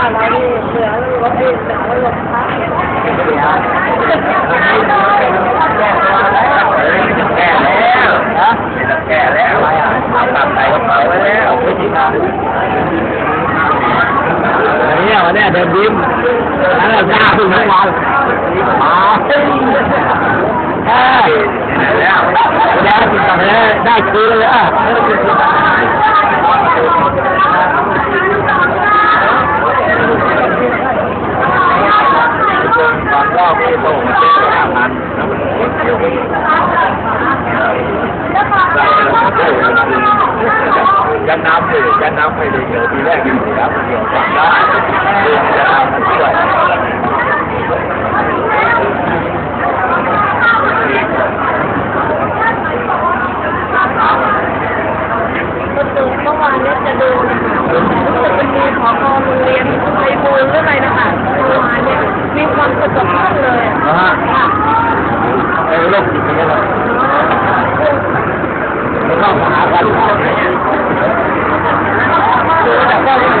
บ้านเนี่เลือรถเองแต่ว่ารถพักแก่แล้วนะแก่แล้วเอาตับใส่กระเป๋าไว้แล้ววิธีการเนี่ยวันนี้เดินยิ้มแล้วเราหน้าพึ่งทั้งวันมาได้แล้วแล้วกินกาแฟได้คืนเลย อะตอนรอบที่ส่งมาเจ็ดห้าพันแล้วมันหมดเดียวยันน้ำเลยยันน้ำไปเลยเดี๋ยวปีแรกยังเสียเดี๋ยวจำได้เรื่องจะทำช่วย ก็ตื่นเมื่อวานนี้จะดูรู้สึกจะมีพอโรงเรียนไทยบูลหรืออะไรนะคะเมื่อวานเนี่ย มีความสุขกับท่านเลยอะนะฮะ ค่ะไอ้โรคจิตนี่แหละไม่ต้องหากันดูแต่ก็ยัง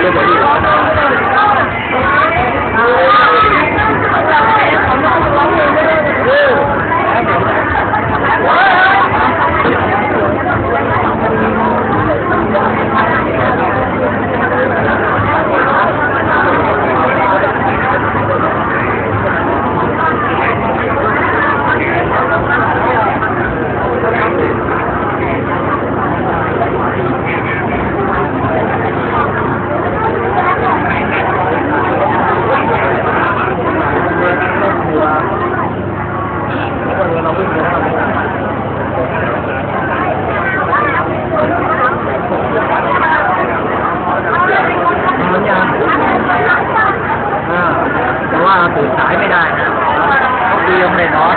ื ตื่นสายไม่ได้นะเต้องดียมเลยเนาะ